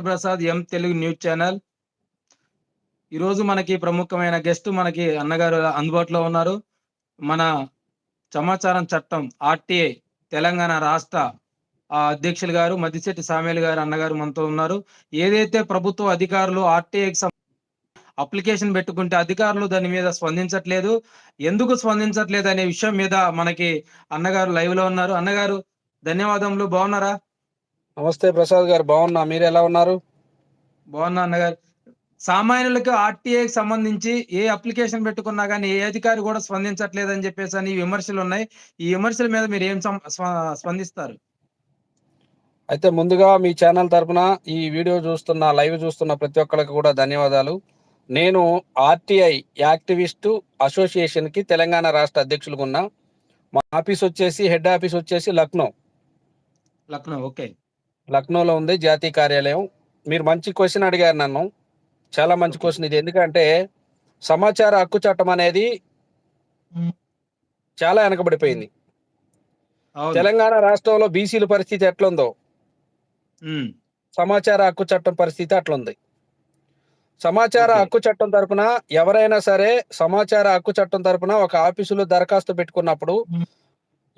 Prasad M Telugu news channel. ఈరోజు మనకి ప్రముఖమైన గెస్ట్ మనకి అన్నగారు అందుబాటులో ఉన్నారు. మన సమాచారం చట్టం ఆర్టీఐ తెలంగాణ రాష్ట్ర అధ్యక్షులు గారు మద్దిశెట్టి సామేలు గారు అన్నగారు మనతో ఉన్నారు. ఏదైతే ప్రభుత్వ అధికారులు ఆర్టీఐకి అప్లికేషన్ పెట్టుకుంటే అధికారులు దాని మీద స్పందించట్లేదు. ఎందుకు స్పందించట్లేదు అనే విషయం మీద మనకి అన్నగారు లైవ్లో ఉన్నారు. అన్నగారు ధన్యవాదములు. బాగున్నారా? నమస్తే ప్రసాద్ గారు బాగున్నా? మీరు ఎలా ఉన్నారు? బాగున్నా అన్నగారు. సామాన్యులకు ఆర్టీఐకి సంబంధించి ఏ అప్లికేషన్ పెట్టుకున్నా కానీ ఏ అధికారి కూడా స్పందించట్లేదని చెప్పేసి అని విమర్శలు ఉన్నాయి. ఈ విమర్శల మీద మీరు ఏం స్పందిస్తారు? అయితే ముందుగా మీ ఛానల్ తరపున ఈ వీడియో చూస్తున్న లైవ్ చూస్తున్న ప్రతి ఒక్కరికి కూడా ధన్యవాదాలు. నేను ఆర్టీఐ యాక్టివిస్టు అసోసియేషన్కి తెలంగాణ రాష్ట్ర అధ్యక్షులుగా ఉన్నా మా ఆఫీస్ వచ్చేసి హెడ్ ఆఫీస్ వచ్చేసి లక్నో. లక్నో ఓకే. లక్నోలో ఉంది జాతీయ కార్యాలయం. మీరు మంచి క్వశ్చన్ అడిగారు నన్ను. చాలా మంచి క్వశ్చన్ ఇది. ఎందుకంటే సమాచార హక్కు చట్టం అనేది చాలా వెనకబడిపోయింది. తెలంగాణ రాష్ట్రంలో బీసీల పరిస్థితి ఎట్లుందో? సమాచార హక్కు చట్టం పరిస్థితి అట్లుంది. సమాచార. హక్కు చట్టం తరపున ఎవరైనా సరే సమాచార హక్కు చట్టం తరపున ఒక ఆఫీసులో దరఖాస్తు పెట్టుకున్నప్పుడు.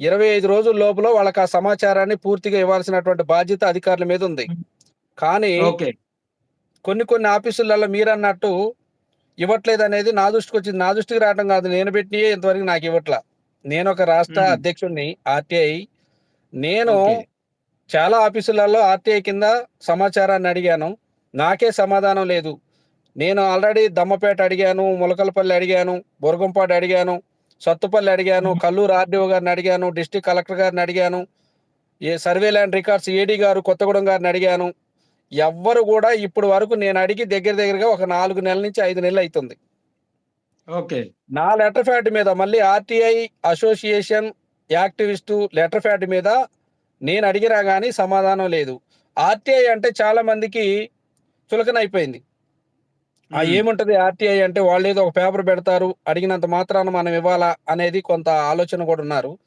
ఇరవై ఐదు రోజుల లోపల వాళ్ళకి ఆ సమాచారాన్ని పూర్తిగా ఇవ్వాల్సినటువంటి బాధ్యత అధికారుల మీద ఉంది. కానీ కొన్ని కొన్ని ఆఫీసులలో మీరు అన్నట్టు ఇవ్వట్లేదు అనేది నా దృష్టికి వచ్చింది. నా దృష్టికి రావడం కాదు. నేను పెట్టి ఇంతవరకు నాకు ఇవ్వట్లా. నేను ఒక రాష్ట్ర. అధ్యక్షుడిని ఆర్టీఐ. నేను చాలా ఆఫీసులలో ఆర్టీఐ కింద సమాచారాన్ని అడిగాను. నాకే సమాధానం లేదు. నేను ఆల్రెడీ దమ్మపేట అడిగాను ములకలపల్లి అడిగాను బొరగంపాడు అడిగాను. సత్తుపల్లి అడిగాను కల్లూరు ఆర్డీఓ గారిని అడిగాను డిస్ట్రిక్ట్ కలెక్టర్ గారిని అడిగాను ఏ సర్వే ల్యాండ్ రికార్డ్స్ ఏడీ గారు కొత్తగూడెం గారిని అడిగాను. ఎవ్వరు కూడా ఇప్పుడు వరకు నేను అడిగి దగ్గర దగ్గరగా ఒక నాలుగు నెలల నుంచి ఐదు నెలలు అవుతుంది ఓకే. నా లెటర్ ఫ్యాట్ మీద మళ్ళీ RTI association activist letter pad మీద నేను అడిగినా కానీ సమాధానం లేదు. ఆర్టీఐ అంటే చాలా మందికి చులకన అయిపోయింది ఆ ఏముంటది ఆర్టీఐ అంటే వాళ్ళు ఏదో ఒక పేపర్ పెడతారు అడిగినంత మాత్రాన మనం ఇవ్వాలా అనేది కొంత ఆలోచన కూడా ఉన్నారు.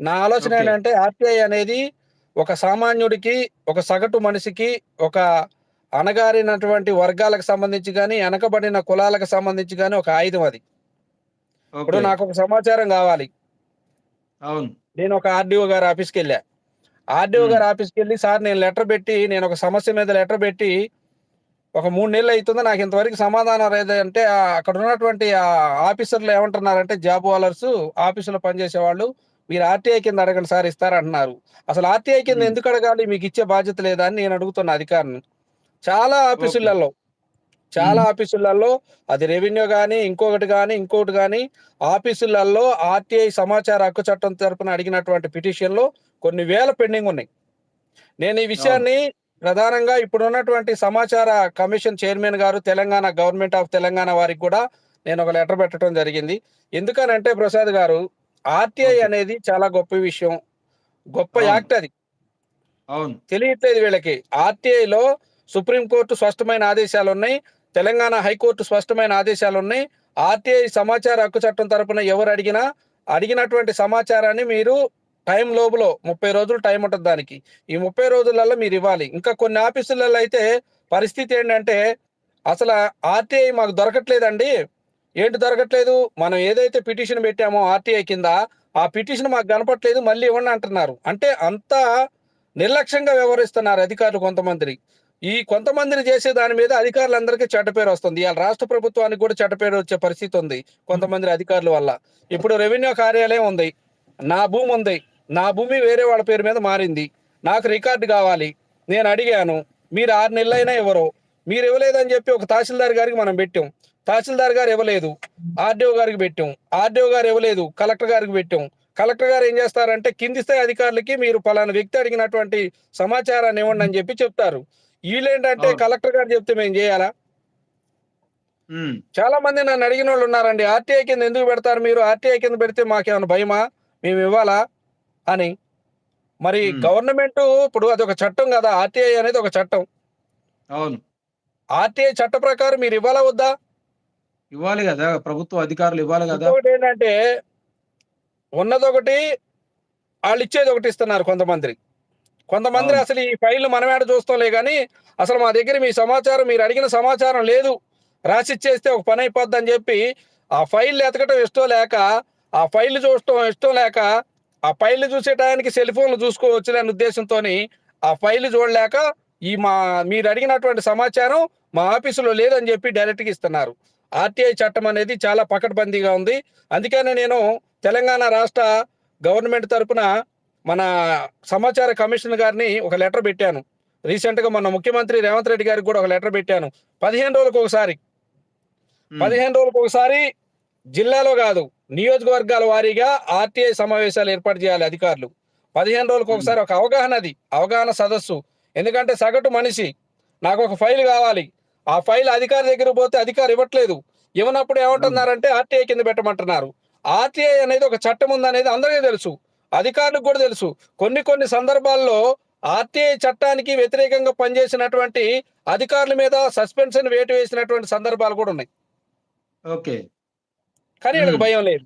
నా ఆలోచన. ఏంటంటే ఆర్టీఐ అనేది ఒక సామాన్యుడికి ఒక సగటు మనిషికి ఒక అణగారినటువంటి వర్గాలకు సంబంధించి కానీ వెనకబడిన కులాలకు సంబంధించి కానీ ఒక ఆయుధం అది. ఇప్పుడు నాకు ఒక సమాచారం కావాలి. అవును. నేను ఒక ఆర్డీఓ గారి ఆఫీస్కి వెళ్ళా. ఆర్డీఓ. గారి ఆఫీస్కి వెళ్ళి సార్ నేను లెటర్ పెట్టి నేను ఒక సమస్య మీద లెటర్ పెట్టి ఒక మూడు నెలలు అవుతుంది నాకు ఇంతవరకు సమాధానం లేదంటే ఆ అక్కడ ఉన్నటువంటి ఆ ఆఫీసర్లు ఏమంటున్నారంటే జాబ్ వాలర్స్ ఆఫీసులో పనిచేసే వాళ్ళు మీరు ఆర్టీఐ కింద అడగండి సార్ ఇస్తారంటున్నారు. అసలు ఆర్టీఐ కింద. ఎందుకు అడగాలి? మీకు ఇచ్చే బాధ్యత లేదా అని నేను అడుగుతున్న అధికారిని. చాలా ఆఫీసులలో చాలా ఆఫీసులలో అది రెవెన్యూ కానీ ఇంకొకటి కానీ ఇంకొకటి కానీ ఆఫీసులలో ఆర్టీఐ సమాచార హక్కు చట్టం తరపున అడిగినటువంటి పిటిషన్లు కొన్ని వేల పెండింగ్ ఉన్నాయి. నేను ఈ విషయాన్ని ప్రధానంగా ఇప్పుడు ఉన్నటువంటి సమాచార కమిషన్ చైర్మన్ గారు తెలంగాణ గవర్నమెంట్ ఆఫ్ తెలంగాణ వారికి కూడా నేను ఒక లెటర్ పెట్టడం జరిగింది. ఎందుకనంటే ప్రసాద్ గారు ఆర్టీఐ. అనేది చాలా గొప్ప విషయం. గొప్ప. యాక్ట్ అది. అవును. తెలియట్లేదు వీళ్ళకి. ఆర్టీఐలో సుప్రీంకోర్టు స్పష్టమైన ఆదేశాలు ఉన్నాయి తెలంగాణ హైకోర్టు స్పష్టమైన ఆదేశాలు ఉన్నాయి ఆర్టీఐ సమాచార హక్కు చట్టం తరపున ఎవరు అడిగినా అడిగినటువంటి సమాచారాన్ని మీరు టైం లోపులో ముప్పై రోజులు టైం ఉంటుంది దానికి. ఈ ముప్పై రోజులలో మీరు ఇవ్వాలి. ఇంకా కొన్ని ఆఫీసులలో అయితే పరిస్థితి ఏంటంటే అసలు ఆర్టీఐ మాకు దొరకట్లేదండి. ఏంటి దొరకట్లేదు? మనం ఏదైతే పిటిషన్ పెట్టామో ఆర్టీఐ కింద ఆ పిటిషన్ మాకు కనపట్లేదు మళ్ళీ ఇవ్వండి అంటున్నారు. అంటే అంతా నిర్లక్ష్యంగా వ్యవహరిస్తున్నారు అధికారులు కొంతమందిని. ఈ కొంతమందిని చేసే దాని మీద అధికారులందరికీ చెడ్డపేరు వస్తుంది. ఇవాళ రాష్ట్ర ప్రభుత్వానికి కూడా చెడ్డపేరు వచ్చే పరిస్థితి ఉంది కొంతమంది అధికారుల వల్ల. ఇప్పుడు రెవెన్యూ కార్యాలయం ఉంది. నా భూమి ఉంది. నా భూమి వేరే వాళ్ళ పేరు మీద మారింది. నాకు రికార్డు కావాలి. నేను అడిగాను మీరు ఆరు నెలలైనా ఇవ్వరు మీరు ఇవ్వలేదని చెప్పి ఒక తహసీల్దార్ గారికి మనం పెట్టాం. తహసీల్దార్ గారు ఇవ్వలేదు. ఆర్డీఓ గారికి పెట్టాం. ఆర్డీఓ గారు ఇవ్వలేదు. కలెక్టర్ గారికి పెట్టాం. కలెక్టర్ గారు ఏం చేస్తారంటే కింది స్థాయి అధికారులకి మీరు పలానా వ్యక్తి అడిగినటువంటి సమాచారాన్ని ఇవ్వండి అని చెప్పి చెప్తారు. వీళ్ళేంటంటే. కలెక్టర్ గారు చెప్తే మేము చేయాలా? చాలా మంది నన్ను అడిగిన వాళ్ళు ఉన్నారండి. ఆర్టీఐ కింద ఎందుకు పెడతారు మీరు? ఆర్టీఐ కింద పెడితే మాకేమైనా భయమా? మేము ఇవ్వాలా? అని. మరి. గవర్నమెంట్ ఇప్పుడు అది ఒక చట్టం కదా ఆర్టీఐ అనేది ఒక చట్టం. అవును. ఆర్టీఐ చట్ట ప్రకారం మీరు ఇవ్వాలా వద్దా? ఇవ్వాలి కదా ప్రభుత్వ అధికారులు ఇవ్వాలి కదా. ఇంకొకటి ఏంటంటే ఉన్నదొకటి వాళ్ళు ఇచ్చేది ఒకటి ఇస్తున్నారు కొంతమంది. కొంతమంది. అసలు ఈ ఫైల్ మనమేడ చూస్తాంలే కానీ అసలు మా దగ్గర మీ సమాచారం మీరు అడిగిన సమాచారం లేదు. రాసిచ్చేస్తే ఒక పని అయిపోద్ది అని చెప్పి ఆ ఫైల్ ఎతకటం ఇష్టం లేక ఆ ఫైల్ చూడటం ఇష్టం లేక ఆ ఫైల్ చూసే టయానికి సెల్ ఫోన్లు చూసుకోవచ్చు అనే ఉద్దేశంతో ఆ ఫైల్ చూడలేక ఈ మా మీరు అడిగినటువంటి సమాచారం మా ఆఫీసులో లేదని చెప్పి డైరెక్ట్గా ఇస్తున్నారు. ఆర్టీఐ చట్టం అనేది చాలా పకడ్బందీగా ఉంది. అందుకనే నేను తెలంగాణ రాష్ట్ర గవర్నమెంట్ తరపున మన సమాచార కమిషన్ గారిని ఒక లెటర్ పెట్టాను. రీసెంట్గా మన ముఖ్యమంత్రి రేవంత్ రెడ్డి గారికి కూడా ఒక లెటర్ పెట్టాను. పదిహేను రోజులకు ఒకసారి పదిహేను రోజులకు ఒకసారి జిల్లాలో కాదు నియోజకవర్గాల వారీగా ఆర్టీఐ సమావేశాలు ఏర్పాటు చేయాలి అధికారులు. పదిహేను రోజులకు ఒకసారి ఒక అవగాహన అది అవగాహన సదస్సు. ఎందుకంటే సగటు మనిషి నాకు ఒక ఫైల్ కావాలి. ఆ ఫైల్ అధికారి దగ్గర పోతే అధికారి ఇవ్వట్లేదు. ఇవ్వనప్పుడు ఏమంటున్నారంటే ఆర్టీఐ కింద పెట్టమంటున్నారు. ఆర్టీఐ అనేది ఒక చట్టం ఉందనేది అందరికీ తెలుసు. అధికారులకు కూడా తెలుసు. కొన్ని కొన్ని సందర్భాల్లో ఆర్టీఐ చట్టానికి వ్యతిరేకంగా పనిచేసినటువంటి అధికారుల మీద సస్పెన్షన్ వేటు వేసినటువంటి సందర్భాలు కూడా ఉన్నాయి. ఓకే. కానీ వీళ్ళకి. భయం లేదు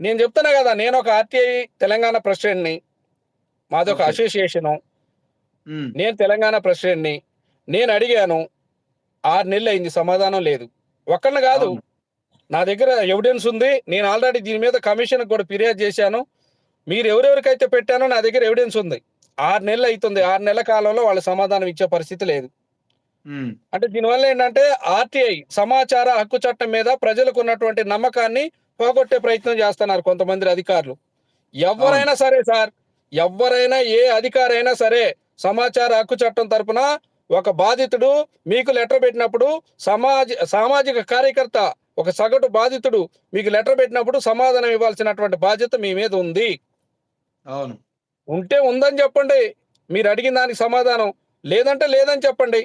నేను చెప్తున్నా కదా నేను ఒక ఆర్టీఐ తెలంగాణ ప్రెసిడెంట్ని మాది ఒక Okay. అసోసియేషను నేను తెలంగాణ ప్రెసిడెంట్ని నేను అడిగాను ఆరు నెలలు అయింది సమాధానం లేదు ఒక్కళ్ళని కాదు. నా దగ్గర ఎవిడెన్స్ ఉంది నేను ఆల్రెడీ దీని మీద కమిషన్ కూడా ఫిర్యాదు చేశాను మీరు ఎవరెవరికైతే పెట్టానో నా దగ్గర ఎవిడెన్స్ ఉంది ఆరు నెలలు అవుతుంది ఆరు నెలల కాలంలో వాళ్ళు సమాధానం ఇచ్చే పరిస్థితి లేదు అంటే దీనివల్ల ఏంటంటే ఆర్టీఐ సమాచార హక్కు చట్టం మీద ప్రజలకు ఉన్నటువంటి నమ్మకాన్ని పోగొట్టే ప్రయత్నం చేస్తున్నారు కొంతమంది అధికారులు. ఎవరైనా సరే సార్ ఎవరైనా ఏ అధికారి అయినా సరే సమాచార హక్కు చట్టం తరపున ఒక బాధితుడు మీకు లెటర్ పెట్టినప్పుడు సమాజ సామాజిక కార్యకర్త ఒక సగటు బాధితుడు మీకు లెటర్ పెట్టినప్పుడు సమాధానం ఇవ్వాల్సినటువంటి బాధ్యత మీ మీద ఉంది. అవును. ఉంటే ఉందని చెప్పండి. మీరు అడిగిన దానికి సమాధానం. లేదంటే లేదని చెప్పండి.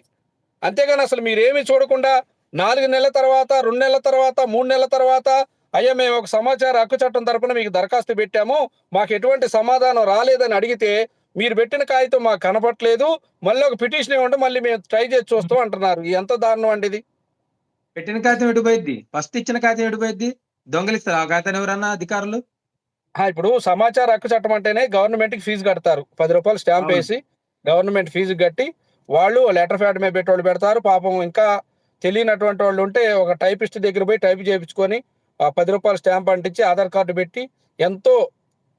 అంతేగాని అసలు మీరేమీ చూడకుండా నాలుగు నెలల తర్వాత రెండు నెలల తర్వాత మూడు నెలల తర్వాత అయ్యా మేము ఒక సమాచార హక్కు చట్టం తరపున మీకు దరఖాస్తు పెట్టాము. మాకు ఎటువంటి సమాధానం రాలేదని అడిగితే మీరు పెట్టిన కాగితం మాకు కనపట్లేదు మళ్ళీ ఒక పిటిషన్ ఇవ్వండి మళ్ళీ మేము ట్రై చేసి చూస్తాం అంటున్నారు. ఎంత దారుణం అండి ఇది? పెట్టిన కాగితం ఎడిపోయింది ఫస్ట్ ఇచ్చిన కాగితం ఎడిపోయింది దొంగలిస్తారు ఆ కాగితం ఎవరన్నా అధికారులు? ఇప్పుడు సమాచార హక్కు చట్టం అంటేనే గవర్నమెంట్కి ఫీజు కడతారు. పది రూపాయలు స్టాంప్. వేసి గవర్నమెంట్ ఫీజు కట్టి వాళ్ళు లెటర్ ప్యాడ్ మీద పెట్టి వాళ్ళు పెడతారు. పాపం ఇంకా తెలియనటువంటి వాళ్ళు ఉంటే ఒక టైపిస్ట్ దగ్గర పోయి టైప్ చేయించుకొని ఆ పది రూపాయల స్టాంప్ అంటించి ఆధార్ కార్డు పెట్టి ఎంతో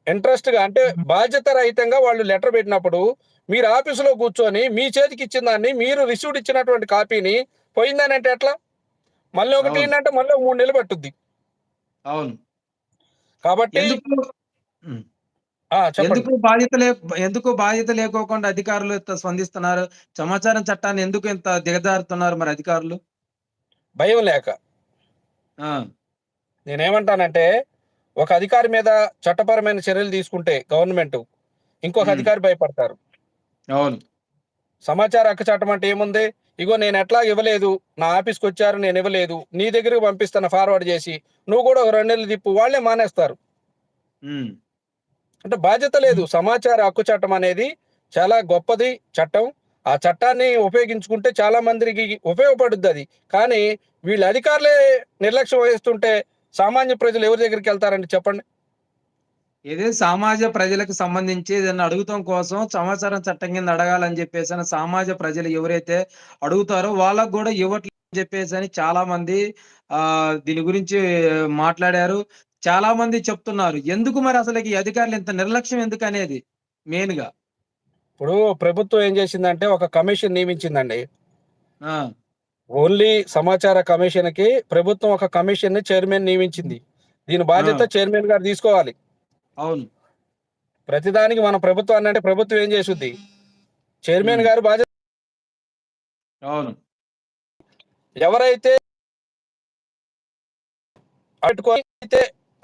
ఇంట్రెస్ట్గా అంటే బాధ్యత రహితంగా వాళ్ళు లెటర్ పెట్టినప్పుడు మీరు ఆఫీసులో కూర్చొని మీ చేతికి ఇచ్చిన దాన్ని మీరు రిసీవ్డ్ ఇచ్చినటువంటి కాపీని పోయిందని అంటే ఎట్లా? మళ్ళీ ఒకటి. ఏంటంటే మళ్ళీ మూడు నెలలు పట్టుద్ది. అవును. కాబట్టి ఎందుకు బాధ్యత లే ఎందుకు బాధ్యత లేకోకుండా అధికారులు స్పందిస్తున్నారు? సమాచారం చట్టాన్ని ఎందుకు ఇంత దిగజారుతున్నారు మరి అధికారులు? భయం లేక. ఆ, నేనేమంటానంటే ఒక అధికారి మీద చట్టపరమైన చర్యలు తీసుకుంటే గవర్నమెంట్ ఇంకొక. అధికారి భయపడతారు. అవును. సమాచార హక్కు చట్టం అంటే ఏముంది? ఇగో నేను ఎట్లా ఇవ్వలేదు నా ఆఫీస్కి వచ్చారు నేను ఇవ్వలేదు నీ దగ్గరకు పంపిస్తాను ఫార్వర్డ్ చేసి నువ్వు కూడా ఒక రెండు నెలలు తిప్పు వాళ్ళే మానేస్తారు. అంటే బాధ్యత లేదు. సమాచార హక్కు చట్టం అనేది చాలా గొప్పది చట్టం. ఆ చట్టాన్ని ఉపయోగించుకుంటే చాలా మందికి ఉపయోగపడుద్ది అది. కానీ వీళ్ళ అధికారులే నిర్లక్ష్యం వహిస్తుంటే సామాన్య ప్రజలు ఎవరి దగ్గరికి వెళ్తారండి చెప్పండి? ఇదే సమాజ ప్రజలకు సంబంధించి ఏదైనా అడుగుతాం కోసం సమాచారం చట్టం కింద అడగాలని చెప్పేసి అని సమాజ ప్రజలు ఎవరైతే అడుగుతారో వాళ్ళకు కూడా ఇవ్వట్లేదు అని చెప్పేసి అని చాలా మంది ఆ దీని గురించి మాట్లాడారు. చాలా మంది చెప్తున్నారు ఎందుకు మరి అసలు ఈ అధికారులు ఇంత నిర్లక్ష్యం ఎందుకు అనేది? మెయిన్గా. ఇప్పుడు ప్రభుత్వం ఏం చేసిందంటే ఒక కమిషన్ నియమించిందండి. ఆ, ఓన్లీ సమాచార కమిషన్కి ప్రభుత్వం ఒక కమిషన్ని చైర్మన్ నియమించింది. దీని బాధ్యత చైర్మన్ గారు తీసుకోవాలి. అవును. ప్రతిదానికి మన ప్రభుత్వాన్ని అంటే ప్రభుత్వం ఏం చేస్తుంది? చైర్మన్. గారు బాధ్యత అవును. ఎవరైతే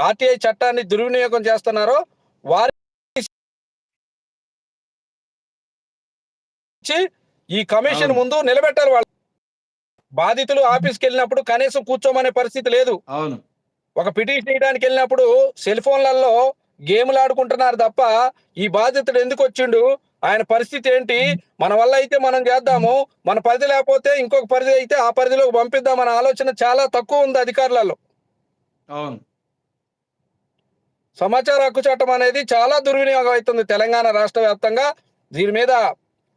ఆర్టీఐ చట్టాన్ని దుర్వినియోగం చేస్తున్నారో వారి ఈ కమిషన్. ముందు నిలబెట్టాలి వాళ్ళు. బాధితులు ఆఫీస్కి వెళ్ళినప్పుడు కనీసం కూర్చోమనే పరిస్థితి లేదు. అవును. ఒక పిటిషన్ చేయడానికి వెళ్ళినప్పుడు సెల్ ఫోన్లలో గేమ్లు ఆడుకుంటున్నారు తప్ప ఈ బాధితుడు ఎందుకు వచ్చిండు? ఆయన పరిస్థితి ఏంటి? మన వల్ల అయితే మనం చేద్దాము. మన పరిధి లేకపోతే ఇంకొక పరిధి అయితే ఆ పరిధిలోకి పంపిద్దాం అనే ఆలోచన చాలా తక్కువ ఉంది అధికారులలో. అవును. సమాచార హక్కు చట్టం అనేది చాలా దుర్వినియోగం అవుతుంది తెలంగాణ రాష్ట్ర వ్యాప్తంగా. దీని మీద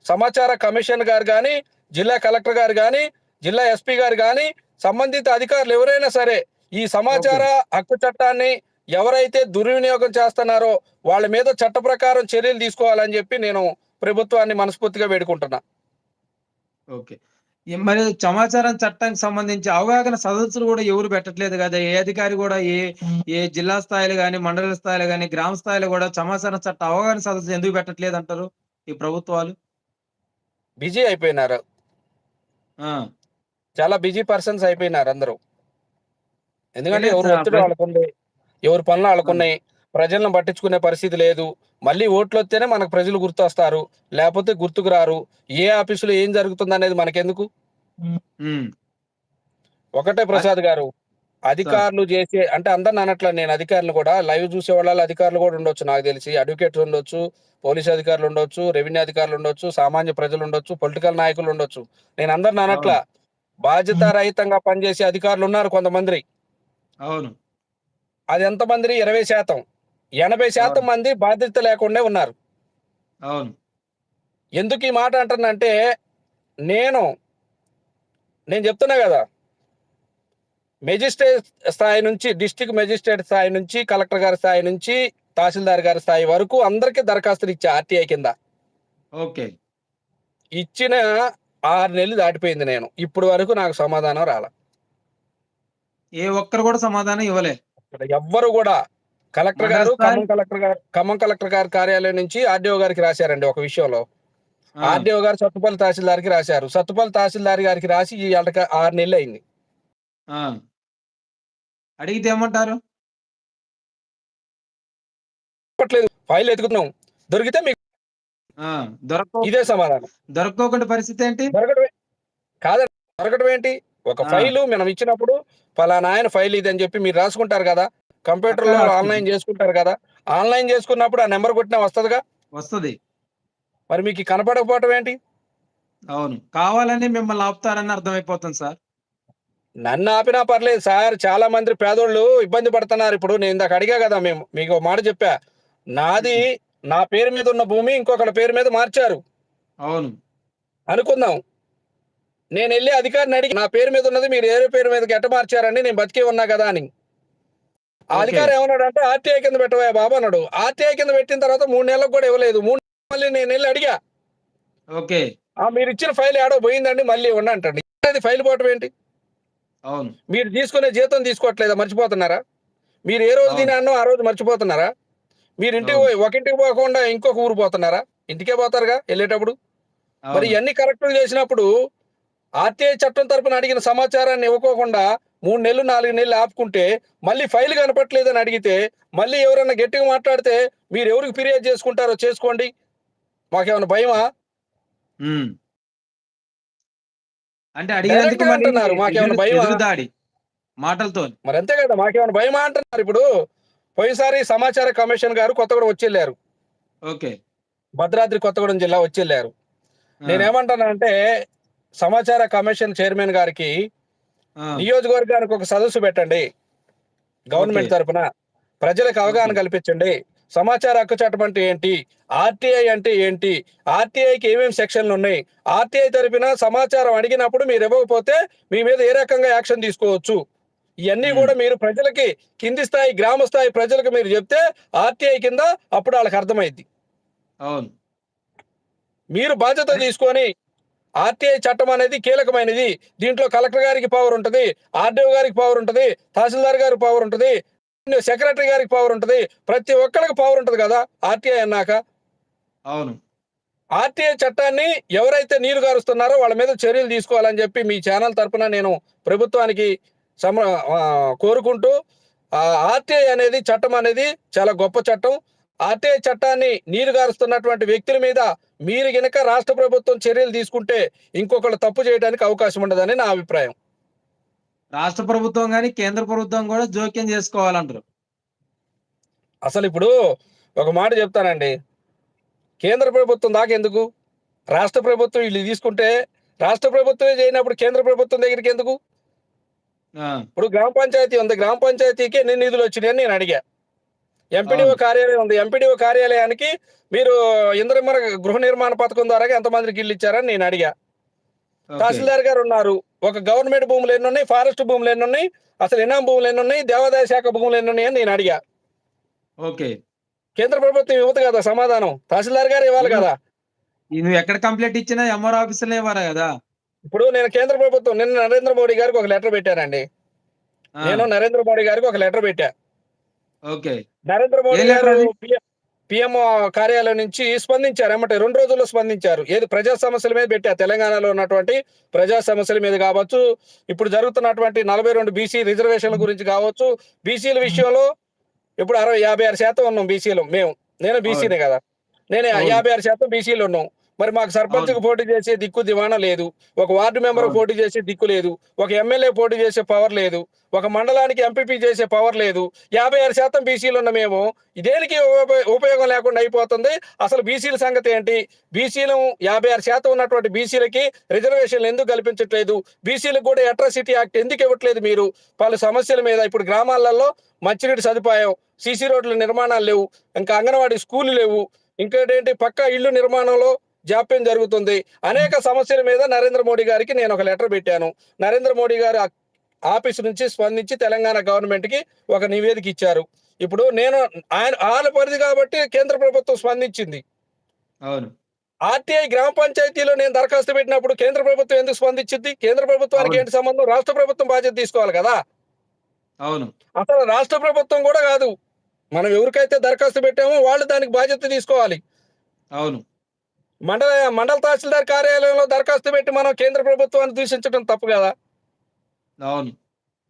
సమాచార కమిషన్ గారు కానీ జిల్లా కలెక్టర్ గారు కానీ జిల్లా ఎస్పీ గారు కానీ సంబంధిత అధికారులు ఎవరైనా సరే ఈ సమాచార హక్కు చట్టాన్ని ఎవరైతే దుర్వినియోగం చేస్తున్నారో వాళ్ళ మీద చట్ట ప్రకారం చర్యలు తీసుకోవాలని చెప్పి నేను ప్రభుత్వాన్ని మనస్ఫూర్తిగా వేడుకుంటున్నా. ఓకే. మరి సమాచారం చట్టానికి సంబంధించి అవగాహన సదస్సులు కూడా ఎవరు పెట్టట్లేదు కదా? ఏ అధికారి కూడా ఏ ఏ జిల్లా స్థాయిలో కానీ మండల స్థాయిలో కానీ గ్రామ స్థాయిలో కూడా సమాచారం చట్ట అవగాహన సదస్సు ఎందుకు పెట్టట్లేదు అంటారు ఈ ప్రభుత్వాలు? బిజీ అయిపోయినారు. చాలా బిజీ పర్సన్స్ అయిపోయినారు అందరూ. ఎందుకంటే ఎవరు ఒత్తిడి ఎవరి పనులు వాళ్ళకున్నాయి ప్రజలను పట్టించుకునే పరిస్థితి లేదు. మళ్ళీ ఓట్లు వస్తేనే మనకు ప్రజలు గుర్తొస్తారు. లేకపోతే గుర్తుకు రారు. ఏ ఆఫీసులో ఏం జరుగుతుంది అనేది మనకెందుకు? ఒకటే ప్రసాద్ గారు అధికారులు చేసే అంటే అందరిని అనట్లా నేను అధికారులు కూడా. లైవ్ చూసే వాళ్ళ అధికారులు కూడా ఉండొచ్చు నాకు తెలిసి. అడ్వకేట్స్ ఉండొచ్చు పోలీస్ అధికారులు ఉండొచ్చు రెవెన్యూ అధికారులు ఉండొచ్చు సామాన్య ప్రజలు ఉండొచ్చు పొలిటికల్ నాయకులు ఉండొచ్చు. నేను అందరిని అనట్లా. బాధ్యత రహితంగా పనిచేసే అధికారులు ఉన్నారు కొంతమంది. అవును. అది ఎంతమంది? ఇరవై శాతం. ఎనభై శాతం మంది బాధ్యత లేకుండా ఉన్నారు. అవును. ఎందుకు ఈ మాట అంటున్నంటే నేను నేను చెప్తున్నా కదా మెజిస్ట్రేట్ స్థాయి నుంచి డిస్ట్రిక్ట్ మెజిస్ట్రేట్ స్థాయి నుంచి కలెక్టర్ గారి స్థాయి నుంచి తహసీల్దార్ గారి స్థాయి వరకు అందరికీ దరఖాస్తులు ఇచ్చా ఆర్టీఐ కింద. ఓకే. ఇచ్చిన ఆరు నెలలు దాటిపోయింది నేను. ఇప్పుడు వరకు నాకు సమాధానం రాల. ఏ ఒక్కరు కూడా సమాధానం ఇవ్వలే. ఎవ్వరు కూడా కలెక్టర్ గారు ఖమ్మం కలెక్టర్ గారు ఖమ్మం కలెక్టర్ గారి కార్యాలయం నుంచి ఆర్డీఓ గారికి రాశారండి ఒక విషయంలో. ఆర్డీఓ గారు సత్తుపల్లి తహసీల్దార్కి రాశారు. సత్తుపల్లి తహసీల్దార్ గారికి రాసి ఈ ఆరు నెలలు అయింది. అడిగితే ఏమంటారు? ఫైల్ ఎతుకుతున్నాం దొరికితే మీకు ఇదే సమాధానం. దొరకకుండా పరిస్థితి ఏంటి? దొరకడం కాదండి. దొరకడం ఏంటి? ఒక. ఫైలు మనం ఇచ్చినప్పుడు పలానా ఆయన ఫైల్ ఇది అని చెప్పి మీరు రాసుకుంటారు కదా కంప్యూటర్లో అట్లా రాసుకుంటాం. ఆన్లైన్ చేసుకుంటారు కదా. ఆన్లైన్ చేసుకున్నప్పుడు ఆ నెంబర్ కొట్టినా వస్తుందిగా? వస్తది. మరి మీకు కనపడకపోవటం ఏంటి? అవును. కావాలని మిమ్మల్ని ఆపుతారని అర్థమైపోతుంది సార్. నన్ను ఆపినా పర్లేదు సార్. చాలా మంది పేదోళ్ళు ఇబ్బంది పడుతున్నారు ఇప్పుడు. నేను ఇందాక అడిగా కదా మేము. మీకు ఒక మాట చెప్పా. నాది నా పేరు మీద ఉన్న భూమి ఇంకొకళ్ళ పేరు మీద మార్చారు. అవును. అనుకుందాం. నేను వెళ్ళి అధికారిని అడిగి నా పేరు మీద ఉన్నది మీరు ఏరే పేరు మీదకి ఎట్ట మార్చారండి నేను బతికే ఉన్నా కదా అని. అధికారి ఏమన్నాడు అంటే ఆర్టీఐ కింద పెట్టవా బాబు అన్నాడు. ఆర్టీఐ కింద పెట్టిన తర్వాత మూడు నెలలకు కూడా ఇవ్వలేదు. మూడు మళ్ళీ నేను వెళ్ళి అడిగా. ఓకే. ఆ మీరు ఇచ్చిన ఫైల్ ఏడో పోయిందండి మళ్ళీ ఉండంటండి అది ఫైల్ పోవటం ఏంటి? అవును. మీరు తీసుకునే జీతం తీసుకోవట్లేదా? మర్చిపోతున్నారా? మీరు ఏ రోజు అవును. తినానో ఆ రోజు మర్చిపోతున్నారా? మీరు ఇంటికి. పోయి ఒక ఇంటికి పోకుండా ఇంకొక ఊరు పోతున్నారా? ఇంటికే పోతారుగా వెళ్ళేటప్పుడు? మరి ఇవన్నీ కరెక్ట్ చేసినప్పుడు ఆర్టీఐ చట్టం తరపున అడిగిన సమాచారాన్ని ఇవ్వకోకుండా మూడు నెలలు నాలుగు నెలలు ఆపుకుంటే మళ్ళీ ఫైల్ కనపట్లేదని అడిగితే మళ్ళీ ఎవరైనా గట్టిగా మాట్లాడితే మీరు ఎవరికి ఫిర్యాదు చేసుకుంటారో చేసుకోండి. మాకేమైనా భయమా. అంటే అంటున్నారు, మాకేమైనా మాటలతో. మరి అంతే కదా మాకేమైనా భయమా అంటున్నారు ఇప్పుడు? పోయినసారి సమాచార కమిషన్ గారు కొత్తగూడెం వచ్చి వెళ్ళారు ఓకే. భద్రాద్రి కొత్తగూడెం జిల్లా వచ్చి వెళ్ళారు ఆ, నేనేమంటానంటే సమాచార కమిషన్ చైర్మన్ గారికి నియోజకవర్గానికి ఒక సదస్సు పెట్టండి. Government okay. తరపున ప్రజలకు అవగాహన. కల్పించండి. సమాచార హక్కు చట్టం అంటే ఏంటి? ఆర్టీఐ అంటే ఏంటి? ఆర్టీఐకి ఏమేమి సెక్షన్లు ఉన్నాయి? ఆర్టీఐ తరపున సమాచారం అడిగినప్పుడు మీరు ఇవ్వకపోతే మీ మీద ఏ రకంగా యాక్షన్ తీసుకోవచ్చు? ఇవన్నీ. కూడా మీరు ప్రజలకి కింది స్థాయి గ్రామ స్థాయి ప్రజలకు మీరు చెప్తే ఆర్టీఐ కింద అప్పుడు వాళ్ళకి అర్థమైద్ది. అవును. మీరు బాధ్యత తీసుకొని ఆర్టీఐ చట్టం అనేది కీలకమైనది. దీంట్లో కలెక్టర్ గారికి పవర్ ఉంటుంది ఆర్డీఓ గారికి పవర్ ఉంటుంది తహసీల్దార్ గారికి పవర్ ఉంటుంది సెక్రటరీ గారికి పవర్ ఉంటుంది. ప్రతి ఒక్కరికి పవర్ ఉంటుంది కదా ఆర్టీఐ అన్నాక? అవును. ఆర్టీఐ చట్టాన్ని ఎవరైతే నీరు గారుస్తున్నారో వాళ్ళ మీద చర్యలు తీసుకోవాలని చెప్పి మీ ఛానల్ తరపున నేను ప్రభుత్వానికి సమ కోరుకుంటూ ఆర్టీఐ అనేది చట్టం అనేది చాలా గొప్ప చట్టం. ఆర్టీఐ చట్టాన్ని నీరు గారుస్తున్నటువంటి వ్యక్తుల మీద మీరు గనక రాష్ట్ర ప్రభుత్వం చర్యలు తీసుకుంటే ఇంకొకళ్ళు తప్పు చేయడానికి అవకాశం ఉండదని నా అభిప్రాయం. రాష్ట్ర ప్రభుత్వం కానీ కేంద్ర ప్రభుత్వం కూడా జోక్యం చేసుకోవాలంటారు. అసలు ఇప్పుడు ఒక మాట చెప్తానండి. కేంద్ర ప్రభుత్వం దాకా ఎందుకు? రాష్ట్ర ప్రభుత్వం వీళ్ళు తీసుకుంటే రాష్ట్ర ప్రభుత్వమే చేయనప్పుడు కేంద్ర ప్రభుత్వం దగ్గరికి ఎందుకు? ఇప్పుడు గ్రామ పంచాయతీ ఉంది. గ్రామ పంచాయతీకి ఎన్ని నిధులు వచ్చినాయని నేను అడిగా. ఎంపీడీఓ. కార్యాలయం ఉంది. ఎంపీడీఓ కార్యాలయానికి మీరు ఇంద్రమర గృహ నిర్మాణ పథకం ద్వారా ఎంతమందికి ఇల్లు ఇచ్చారని నేను అడిగా. తహసీల్దార్ గారు ఉన్నారు. ఒక గవర్నమెంట్ భూములు ఎన్ని ఉన్నాయి ఫారెస్ట్ భూములు ఎన్ని ఉన్నాయి అసలు ఇనాం భూములు ఎన్ని ఉన్నాయి దేవాదాయ శాఖ భూములు ఎన్ని ఉన్నాయి అని నేను అడిగా. ఓకే. కేంద్ర ప్రభుత్వం ఇవ్వదు కదా సమాధానం? తహసీల్దార్ గారు ఇవ్వాలి. కదా? నువ్వు ఎక్కడ కంప్లైంట్ ఇచ్చినా ఎంఆర్ ఆఫీసులో ఇవ్వరా కదా? ఇప్పుడు నేను కేంద్ర ప్రభుత్వం నిన్న నరేంద్ర మోడీ గారికి ఒక లెటర్ పెట్టానండి. నేను నరేంద్ర మోడీ గారికి ఒక లెటర్ పెట్టా. ఓకే. నరేంద్ర మోడీ గారు? పిఎం కార్యాలయం నుంచి స్పందించారు. ఏమంటే రెండు రోజుల్లో స్పందించారు. ఏది ప్రజా సమస్యల మీద పెట్టా. తెలంగాణలో ఉన్నటువంటి ప్రజా సమస్యల మీద కావచ్చు ఇప్పుడు జరుగుతున్నటువంటి నలభై రెండు బీసీ రిజర్వేషన్ల గురించి కావచ్చు. బీసీల విషయంలో ఇప్పుడు అరవై యాభై ఆరు శాతం ఉన్నాం బీసీలు. మేము. నేను బీసీనే కదా. నేను. యాభై ఆరు శాతం బీసీలు ఉన్నాం. మరి మాకు సర్పంచ్కి పోటీ చేసే దిక్కు దివాణా లేదు. ఒక వార్డు మెంబర్. పోటీ చేసే దిక్కు లేదు. ఒక ఎమ్మెల్యే పోటీ చేసే పవర్ లేదు. ఒక మండలానికి ఎంపీపీ చేసే పవర్ లేదు. యాభై ఆరు శాతం బీసీలు ఉన్న మేము దేనికి ఉప- ఉపయోగం లేకుండా అయిపోతుంది. అసలు బీసీల సంగతి ఏంటి? బీసీలు యాభై ఆరు శాతం ఉన్నటువంటి బీసీలకి రిజర్వేషన్లు ఎందుకు కల్పించట్లేదు? బీసీలకు కూడా అట్రాసిటీ యాక్ట్ ఎందుకు ఇవ్వట్లేదు మీరు? పలు సమస్యల మీద ఇప్పుడు గ్రామాలలో మంచినీటి సదుపాయం సీసీ రోడ్ల నిర్మాణాలు లేవు. ఇంకా అంగన్వాడీ స్కూళ్ళు లేవు. ఇంకోటేంటి పక్క ఇల్లు నిర్మాణంలో జాప్యం జరుగుతుంది. అనేక సమస్యల మీద నరేంద్ర మోడీ గారికి నేను ఒక లెటర్ పెట్టాను. నరేంద్ర మోడీ గారు ఆఫీస్ నుంచి స్పందించి తెలంగాణ గవర్నమెంట్కి ఒక నివేదిక ఇచ్చారు. ఇప్పుడు నేను ఆయన వాళ్ళ పరిధి కాబట్టి కేంద్ర ప్రభుత్వం స్పందించింది. అవును. ఆర్టీఐ గ్రామ పంచాయతీలో నేను దరఖాస్తు పెట్టినప్పుడు కేంద్ర ప్రభుత్వం ఎందుకు స్పందించింది? కేంద్ర ప్రభుత్వానికి. ఏంటి సంబంధం? రాష్ట్ర ప్రభుత్వం బాధ్యత తీసుకోవాలి కదా? అవును. అసలు రాష్ట్ర ప్రభుత్వం కూడా కాదు. మనం ఎవరికైతే దరఖాస్తు పెట్టామో వాళ్ళు దానికి బాధ్యత తీసుకోవాలి. అవును. మండల మండల తహసీల్దార్ కార్యాలయంలో దరఖాస్తు పెట్టి మనం కేంద్ర ప్రభుత్వాన్ని దూషించడం తప్పు కదా? అవును.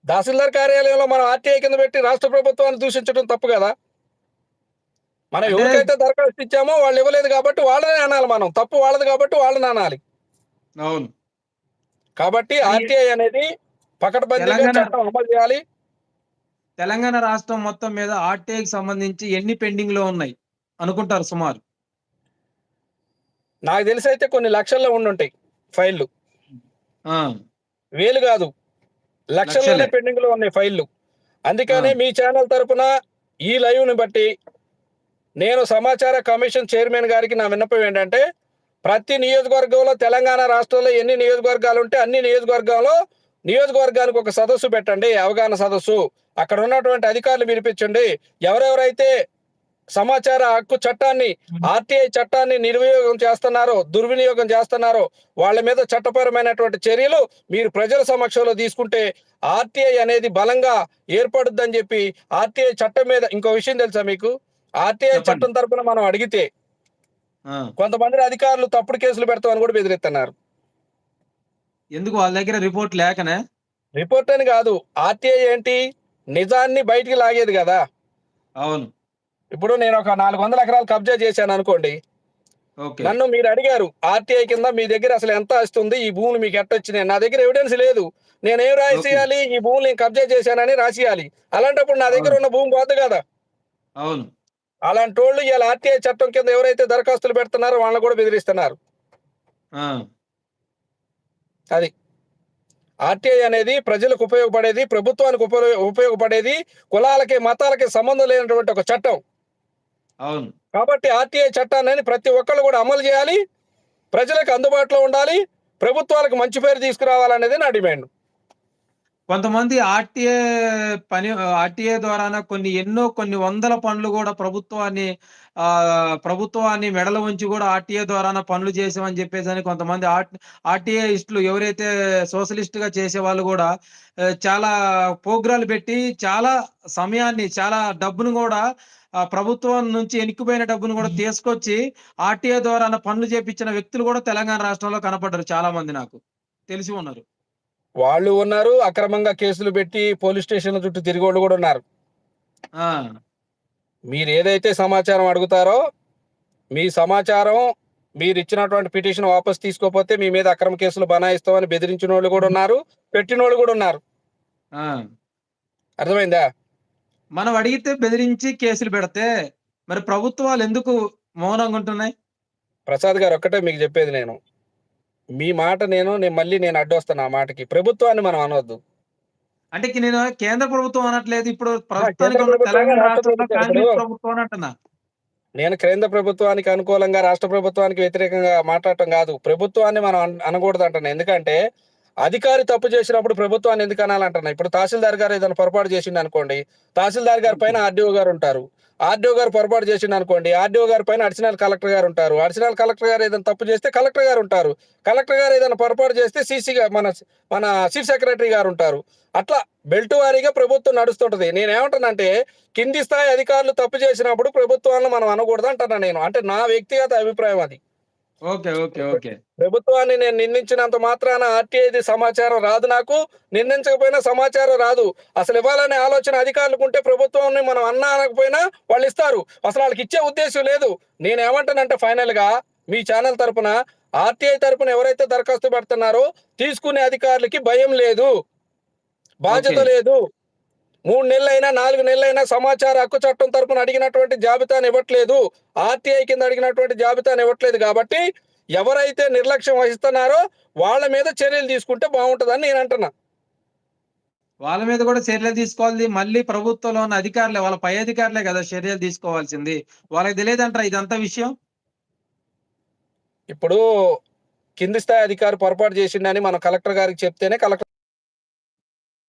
తహసీల్దార్ కార్యాలయంలో మనం ఆర్టీఐ కింద పెట్టి రాష్ట్ర ప్రభుత్వాన్ని దూషించడం తప్పు కదా? మనం ఎవరికైతే దరఖాస్తు ఇచ్చామో వాళ్ళు ఇవ్వలేదు కాబట్టి వాళ్ళనే అనాలి మనం. తప్పు వాళ్ళది కాబట్టి వాళ్ళని అనాలి. అవును. కాబట్టి ఆర్టీఐ అనేది పకడ్బందీగా చట్టం అమలు చేయాలి. తెలంగాణ రాష్ట్రం మొత్తం మీద ఆర్టీఐకి సంబంధించి ఎన్ని పెండింగ్లో ఉన్నాయి? అనుకుంటారు సుమారు. నాకు తెలిసి అయితే కొన్ని లక్షల్లో ఉండుంటాయి ఫైళ్ళు. ఆ, వేలు కాదు. లక్షల్లోనే లక్షలే. పెండింగ్లో ఉన్నాయి ఫైళ్ళు. అందుకనే. మీ ఛానల్ తరపున ఈ లైవ్ని బట్టి నేను సమాచార కమిషన్ చైర్మన్ గారికి నా విన్నపం ఏంటంటే ప్రతి నియోజకవర్గంలో తెలంగాణ రాష్ట్రంలో ఎన్ని నియోజకవర్గాలు ఉంటే అన్ని నియోజకవర్గాల్లో నియోజకవర్గానికి ఒక సదస్సు పెట్టండి అవగాహన సదస్సు. అక్కడ ఉన్నటువంటి అధికారులు పిలిపించండి ఎవరెవరైతే సమాచార హక్కు చట్టాన్ని ఆర్టీఐ చట్టాన్ని నిర్వినియోగం చేస్తున్నారో దుర్వినియోగం చేస్తున్నారో వాళ్ళ మీద చట్టపరమైనటువంటి చర్యలు మీరు ప్రజల సమక్షంలో తీసుకుంటే ఆర్టీఐ అనేది బలంగా ఏర్పడుద్దని చెప్పి ఆర్టీఐ చట్టం మీద ఇంకో విషయం తెలుసా మీకు? ఆర్టీఐ. చట్టం తరపున మనం అడిగితే. కొంతమంది అధికారులు తప్పుడు కేసులు పెడతామని కూడా బెదిరిస్తున్నారు. ఎందుకు వాళ్ళ దగ్గర రిపోర్ట్ లేకనే? రిపోర్ట్ అని కాదు ఆర్టీఐ ఏంటి? నిజాన్ని బయటికి లాగేది కదా. అవును. ఇప్పుడు నేను ఒక నాలుగు వందల ఎకరాలు కబ్జా చేశాను అనుకోండి. నన్ను మీరు అడిగారు ఆర్టీఐ కింద మీ దగ్గర అసలు ఎంత వస్తుంది ఈ భూములు మీకు ఎట్టొచ్చినాయి నా దగ్గర ఎవిడెన్స్ లేదు. నేనేం రాసేయాలి? ఈ భూములు నేను కబ్జా చేశానని రాసేయాలి. అలాంటప్పుడు నా దగ్గర ఉన్న భూమి పోదు కదా. అవును. అలాంటి వాళ్ళు ఇలా ఆర్టీఐ చట్టం కింద ఎవరైతే దరఖాస్తులు పెడుతున్నారో వాళ్ళని కూడా బెదిరిస్తున్నారు. అది. ఆర్టీఐ అనేది ప్రజలకు ఉపయోగపడేది ప్రభుత్వానికి ఉపయోగ ఉపయోగపడేది కులాలకి మతాలకి సంబంధం లేనటువంటి ఒక చట్టం. అవును. కాబట్టి ఆర్టీఐ చట్టాన్ని ప్రతి ఒక్కళ్ళు కూడా అమలు చేయాలి. ప్రజలకు అందుబాటులో ఉండాలి. ప్రభుత్వాలకు మంచి పేరు తీసుకురావాలనేది నా డిమాండ్. కొంతమంది ఆర్టీఏ పని ఆర్టీఏ ద్వారా కొన్ని ఎన్నో కొన్ని వందల పనులు కూడా ప్రభుత్వాన్ని ఆ ప్రభుత్వాన్ని మెడల ఉంచి కూడా ఆర్టీఏ ద్వారా పనులు చేసామని చెప్పేసి అని కొంతమంది ఆర్టీఏ ఇస్టులు ఎవరైతే సోషలిస్ట్గా చేసే వాళ్ళు కూడా చాలా ప్రోగ్రాలు పెట్టి చాలా సమయాన్ని చాలా డబ్బును కూడా ప్రభుత్వం నుంచి ఎనికిపోయిన డబ్బును కూడా తీసుకొచ్చి ఆర్టీఏ ద్వారా పనులు చేపించిన వ్యక్తులు కూడా తెలంగాణ రాష్ట్రంలో కనపడ్డారు చాలా మంది నాకు. తెలిసి ఉన్నారు. వాళ్ళు ఉన్నారు అక్రమంగా కేసులు పెట్టి పోలీస్ స్టేషన్ల చుట్టూ తిరిగి వాళ్ళు కూడా ఉన్నారు. మీరు ఏదైతే సమాచారం అడుగుతారో మీ సమాచారం మీరు ఇచ్చినటువంటి పిటిషన్ వాపస్ తీసుకోకపోతే మీ మీద అక్రమ కేసులు బనాయిస్తామని బెదిరించిన వాళ్ళు కూడా ఉన్నారు పెట్టిన వాళ్ళు కూడా ఉన్నారు. అర్థమైందా? మనం అడిగితే బెదిరించి కేసులు పెడితే మరి ప్రభుత్వాలు ఎందుకు మౌనంగా ఉంటున్నాయి? ప్రసాద్ గారు ఒక్కటే మీకు చెప్పేది నేను. మీ మాట నేను నేను మళ్ళీ నేను అడ్డొస్తాను ఆ మాటకి. ప్రభుత్వాన్ని మనం అనవద్దు అంటే నేను కేంద్ర ప్రభుత్వం అనట్లేదు ఇప్పుడు ప్రభుత్వం, అంటున్నా. నేను కేంద్ర ప్రభుత్వానికి అనుకూలంగా రాష్ట్ర ప్రభుత్వానికి వ్యతిరేకంగా మాట్లాడటం కాదు. ప్రభుత్వాన్ని మనం అన- అనకూడదు అంటున్నా ఎందుకంటే అధికారి తప్పు చేసినప్పుడు ప్రభుత్వాన్ని ఎందుకు అనాలంటున్నా? ఇప్పుడు తహసీల్దార్ గారు ఏదైనా పొరపాటు చేసిండు అనుకోండి తహసీల్దార్ గారి పైన ఆర్డీఓ గారు ఉంటారు. ఆర్డీఓ గారు పొరపాటు చేసిండు అనుకోండి ఆర్డీఓ గారి పైన అడిషనల్ కలెక్టర్ గారు ఉంటారు. అడిషనల్ కలెక్టర్ గారు ఏదైనా తప్పు చేస్తే కలెక్టర్ గారు ఉంటారు. కలెక్టర్ గారు ఏదైనా పొరపాటు చేస్తే సీసీ మన మన చీఫ్ సెక్రటరీ గారు ఉంటారు. అట్లా బెల్ట్ వారీగా ప్రభుత్వం నడుస్తుంటది. నేను ఏమంటానంటే కింది స్థాయి అధికారులు తప్పు చేసినప్పుడు ప్రభుత్వాలను మనం అనకూడదు అంటున్నా నేను. అంటే నా వ్యక్తిగత అభిప్రాయం అది. Okay okay okay. ప్రభుత్వాన్ని నేను నిందించినంత మాత్రాన ఆర్టీఐది సమాచారం రాదు నాకు. నిందించకపోయినా సమాచారం రాదు. అసలు ఇవ్వాలనే ఆలోచన అధికారులకు ఉంటే ప్రభుత్వాన్ని మనం అన్నా అనకపోయినా వాళ్ళు ఇస్తారు. అసలు వాళ్ళకి ఇచ్చే ఉద్దేశం లేదు. నేను ఏమంటానంటే ఫైనల్గా మీ ఛానల్ తరపున ఆర్టీఐ తరపున ఎవరైతే దరఖాస్తు పెడుతున్నారో తీసుకునే అధికారులకి భయం లేదు. బాధ్యత. లేదు. మూడు నెలలైనా నాలుగు నెలలైనా సమాచార హక్కు చట్టం తరపున అడిగినటువంటి జాబితాను ఇవ్వట్లేదు. ఆర్టీఐ కింద అడిగినటువంటి జాబితాను ఇవ్వట్లేదు కాబట్టి ఎవరైతే నిర్లక్ష్యం వహిస్తున్నారో వాళ్ళ మీద చర్యలు తీసుకుంటే బాగుంటుందని నేను అంటున్నా. వాళ్ళ మీద కూడా చర్యలు తీసుకోవాలి. మళ్ళీ ప్రభుత్వంలో ఉన్న అధికారులే వాళ్ళ పై అధికారులే కదా చర్యలు తీసుకోవాల్సింది. వాళ్ళకి తెలియదంటారా ఇదంతా విషయం? ఇప్పుడు కింది స్థాయి అధికారి పొరపాటు చేసిండని మనం కలెక్టర్ గారికి చెప్తేనే కలెక్టర్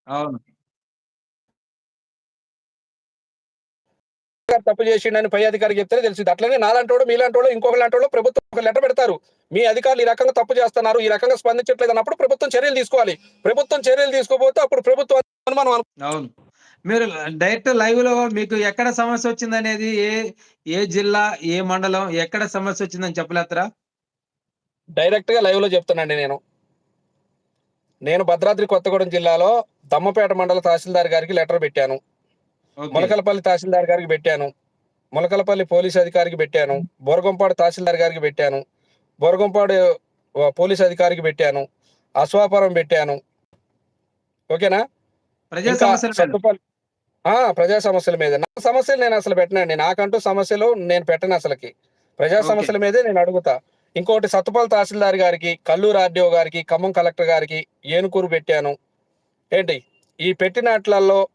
అవును. గారు తప్పు చేసిండని పై అధికారికి చెప్తేనే తెలిసింది. అట్లనే నాలంటోడు మీలాంటోడు ఇంకొక లాంటోడు ప్రభుత్వం ఒక లెటర్ పెడతారు. మీ అధికారులు ఈ రకంగా తప్పు చేస్తున్నారు ఈ రకంగా స్పందించట్లేదు అన్నప్పుడు ప్రభుత్వం చర్యలు తీసుకోవాలి. ప్రభుత్వం చర్యలు తీసుకోకపోతే అప్పుడు ప్రభుత్వం అవును. మీరు డైరెక్ట్ లైవ్లో మీకు ఎక్కడ సమస్య వచ్చింది అనేది ఏ ఏ జిల్లా ఏ మండలం ఎక్కడ సమస్య వచ్చిందని చెప్పలేస్తారా డైరెక్ట్గా లైవ్లో చెప్తానండి నేను. నేను భద్రాద్రి కొత్తగూడెం జిల్లాలో దమ్మపేట మండల తహసీల్దార్ గారికి లెటర్ పెట్టాను. మొలకలపల్లి తహసీల్దార్ గారికి పెట్టాను. మొలకలపల్లి పోలీస్ అధికారికి పెట్టాను. బోరగంపాడు తహసీల్దార్ గారికి పెట్టాను. బోరగంపాడు పోలీస్ అధికారికి పెట్టాను. అశ్వాపురం పెట్టాను. ఓకేనా? ప్రజా సమస్యల మీద. సత్తుపల్లి ఆ ప్రజా సమస్యల మీద. నా సమస్యలు నేను అసలు పెట్టనండి. నాకంటూ సమస్యలు నేను పెట్టను అసలుకి. ప్రజా. సమస్యల మీదే నేను అడుగుతా. ఇంకోటి సత్తుపల్లి తహసీల్దార్ గారికి కల్లూరు ఆర్డీఓ గారికి ఖమ్మం కలెక్టర్ గారికి ఏనుకూరు పెట్టాను. ఏంటి? ఈ పెట్టినట్లలో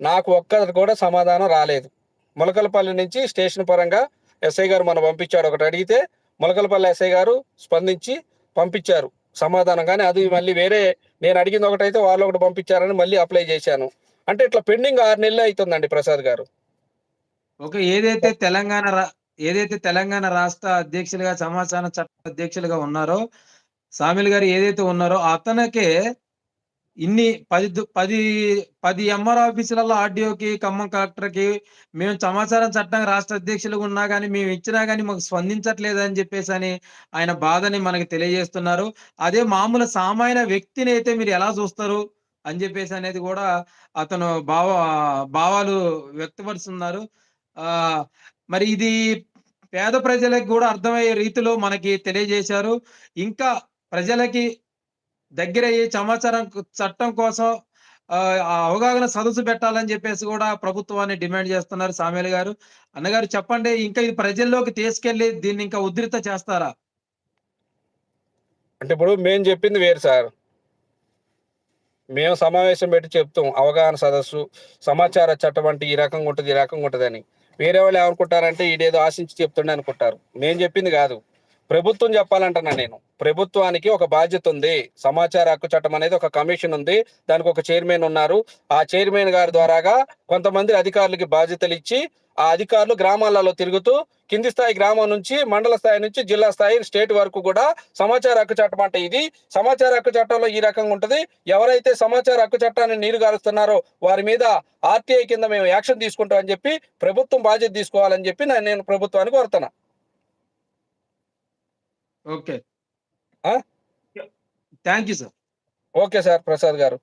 నాకు ఒక్కటి కూడా సమాధానం రాలేదు. ములకలపల్లి నుంచి స్టేషన్ పరంగా ఎస్ఐ గారు మనం పంపించాడు ఒకటి అడిగితే ములకలపల్లి ఎస్ఐ గారు స్పందించి పంపించారు. సమాధానం కానీ అది మళ్ళీ వేరే నేను అడిగింది ఒకటైతే వాళ్ళు ఒకటి పంపించారని మళ్ళీ అప్లై చేశాను. అంటే ఇట్లా పెండింగ్ ఆరు నెలలు అవుతుందండి ప్రసాద్ గారు. ఓకే ఏదైతే తెలంగాణ రా- ఏదైతే తెలంగాణ రాష్ట్ర అధ్యక్షులుగా సమాచార చట్ట అధ్యక్షులుగా ఉన్నారో సామిల్ గారు ఏదైతే ఉన్నారో అతనికే ఇన్ని పది దు- పది పది ఎంఆర్ ఆఫీసులలో ఆర్డీఓకి ఖమ్మం కలెక్టర్కి మేము సమాచారం చట్టం రాష్ట్ర అధ్యక్షులుగా ఉన్నా కానీ మేము ఇచ్చినా కానీ మాకు స్పందించట్లేదు అని చెప్పేసి అని ఆయన బాధని మనకి తెలియజేస్తున్నారు. అదే మామూలు సామాన్య వ్యక్తిని అయితే మీరు ఎలా చూస్తారు అని చెప్పేసి అనేది కూడా అతను భావ భావాలు వ్యక్తపరుస్తున్నారు. ఆ మరి ఇది పేద ప్రజలకు కూడా అర్థమయ్యే రీతిలో మనకి తెలియజేశారు. ఇంకా ప్రజలకి దగ్గరయ్యే సమాచారం చట్టం కోసం ఆ, అవగాహన సదస్సు పెట్టాలని చెప్పేసి కూడా ప్రభుత్వాన్ని డిమాండ్ చేస్తున్నారు సామేల్ గారు. అన్నగారు చెప్పండి ఇంకా ఇది ప్రజల్లోకి తీసుకెళ్ళి దీన్ని ఇంకా ఉధృత చేస్తారా? అంటే ఇప్పుడు మేము చెప్పింది వేరు సార్. మేము సమావేశం పెట్టి చెప్తాం అవగాహన సదస్సు సమాచార చట్టం అంటే ఈ రకంగా ఉంటుంది ఈ రకంగా ఉంటుందని. వేరే వాళ్ళు ఏమనుకుంటారంటే ఇదేదో ఆశించి చెప్తుండే అనుకుంటారు. మేము చెప్పింది కాదు. ప్రభుత్వం చెప్పాలంటున్నా నేను. ప్రభుత్వానికి ఒక బాధ్యత ఉంది. సమాచార హక్కు చట్టం అనేది ఒక కమిషన్ ఉంది. దానికి ఒక చైర్మన్ ఉన్నారు. ఆ చైర్మన్ గారి ద్వారాగా కొంతమంది అధికారులకి బాధ్యతలు ఇచ్చి ఆ అధికారులు గ్రామాలలో తిరుగుతూ కింది స్థాయి గ్రామం నుంచి మండల స్థాయి నుంచి జిల్లా స్థాయి స్టేట్ వరకు కూడా సమాచార హక్కు చట్టం అంటే ఇది. సమాచార హక్కు చట్టంలో ఈ రకంగా ఉంటది. ఎవరైతే సమాచార హక్కు చట్టాన్ని నీరు గారుస్తున్నారో వారి మీద ఆర్టీఐ కింద మేము యాక్షన్ తీసుకుంటాం అని చెప్పి ప్రభుత్వం బాధ్యత తీసుకోవాలని చెప్పి నేను- నేను ప్రభుత్వానికి కోరుతున్నా. Okay? Thank you sir. Okay sir Prasad గారు.